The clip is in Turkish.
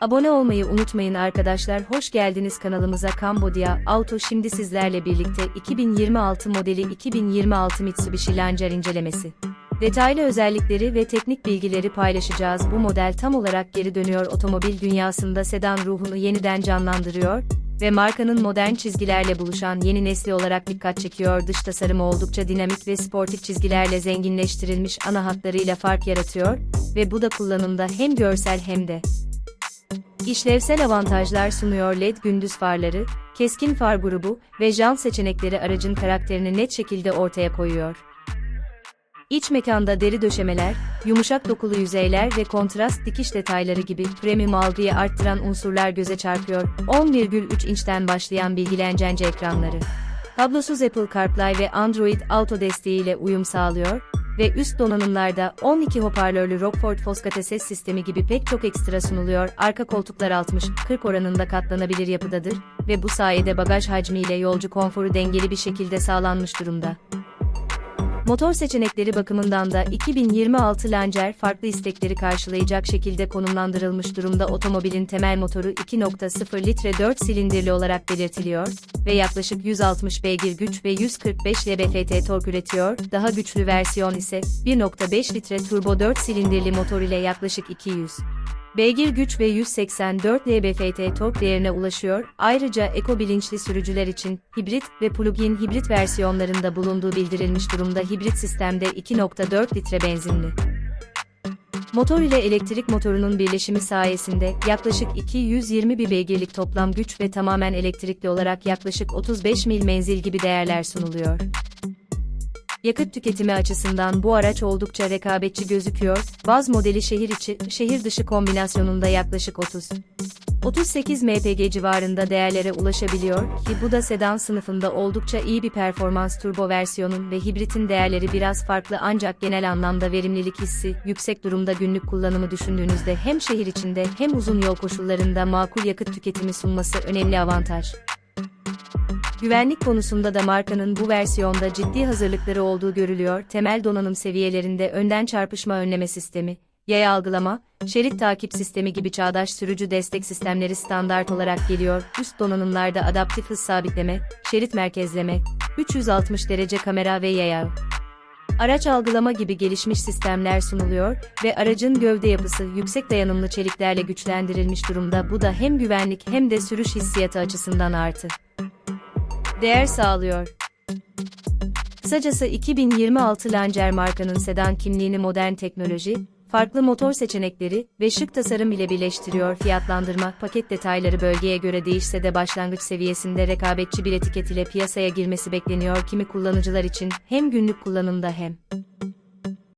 Abone olmayı unutmayın arkadaşlar. Hoş geldiniz kanalımıza Cambodia Auto şimdi sizlerle birlikte 2026 modeli 2026 Mitsubishi Lancer incelemesi. Detaylı özellikleri ve teknik bilgileri paylaşacağız. Bu model tam olarak geri dönüyor otomobil dünyasında sedan ruhunu yeniden canlandırıyor ve markanın modern çizgilerle buluşan yeni nesli olarak dikkat çekiyor. Dış tasarımı oldukça dinamik ve sportif çizgilerle zenginleştirilmiş ana hatlarıyla fark yaratıyor ve bu da kullanımda hem görsel hem de İşlevsel avantajlar sunuyor LED gündüz farları, keskin far grubu ve jant seçenekleri aracın karakterini net şekilde ortaya koyuyor. İç mekanda deri döşemeler, yumuşak dokulu yüzeyler ve kontrast dikiş detayları gibi premium algıyı arttıran unsurlar göze çarpıyor. 10,3 inçten başlayan bilgilencence ekranları. Kablosuz Apple CarPlay ve Android Auto desteğiyle uyum sağlıyor ve üst donanımlarda 12 hoparlörlü Rockford Fosgate ses sistemi gibi pek çok ekstra sunuluyor. Arka koltuklar 60-40 oranında katlanabilir yapıdadır ve bu sayede bagaj hacmiyle yolcu konforu dengeli bir şekilde sağlanmış durumda. Motor seçenekleri bakımından da 2026 Lancer farklı istekleri karşılayacak şekilde konumlandırılmış durumda otomobilin temel motoru 2.0 litre 4 silindirli olarak belirtiliyor ve yaklaşık 160 beygir güç ve 145 lb-ft tork üretiyor. Daha güçlü versiyon ise 1.5 litre turbo 4 silindirli motor ile yaklaşık 200 beygir güç ve 184 lb-ft tork değerine ulaşıyor. Ayrıca eko bilinçli sürücüler için hibrit ve plug-in hibrit versiyonlarında bulunduğu bildirilmiş durumda hibrit sistemde 2.4 litre benzinli. Motor ile elektrik motorunun birleşimi sayesinde yaklaşık 220 bir beygirlik toplam güç ve tamamen elektrikli olarak yaklaşık 35 mil menzil gibi değerler sunuluyor. Yakıt tüketimi açısından bu araç oldukça rekabetçi gözüküyor. Baz modeli şehir içi, şehir dışı kombinasyonunda yaklaşık 30 38 mpg civarında değerlere ulaşabiliyor ki bu da sedan sınıfında oldukça iyi bir performans turbo versiyonun ve hibritin değerleri biraz farklı ancak genel anlamda verimlilik hissi yüksek durumda günlük kullanımı düşündüğünüzde hem şehir içinde hem uzun yol koşullarında makul yakıt tüketimi sunması önemli avantaj. Güvenlik konusunda da markanın bu versiyonda ciddi hazırlıkları olduğu görülüyor. Temel donanım seviyelerinde önden çarpışma önleme sistemi, yaya algılama, şerit takip sistemi gibi çağdaş sürücü destek sistemleri standart olarak geliyor. Üst donanımlarda adaptif hız sabitleme, şerit merkezleme, 360 derece kamera ve yaya araç algılama gibi gelişmiş sistemler sunuluyor ve aracın gövde yapısı yüksek dayanımlı çeliklerle güçlendirilmiş durumda. Bu da hem güvenlik hem de sürüş hissiyatı açısından artı değer sağlıyor. Kısacası 2026 Lancer markanın sedan kimliğini modern teknoloji, farklı motor seçenekleri ve şık tasarım ile birleştiriyor. Fiyatlandırma, paket detayları bölgeye göre değişse de başlangıç seviyesinde rekabetçi bir etiket ile piyasaya girmesi bekleniyor. Kimi kullanıcılar için hem günlük kullanımda hem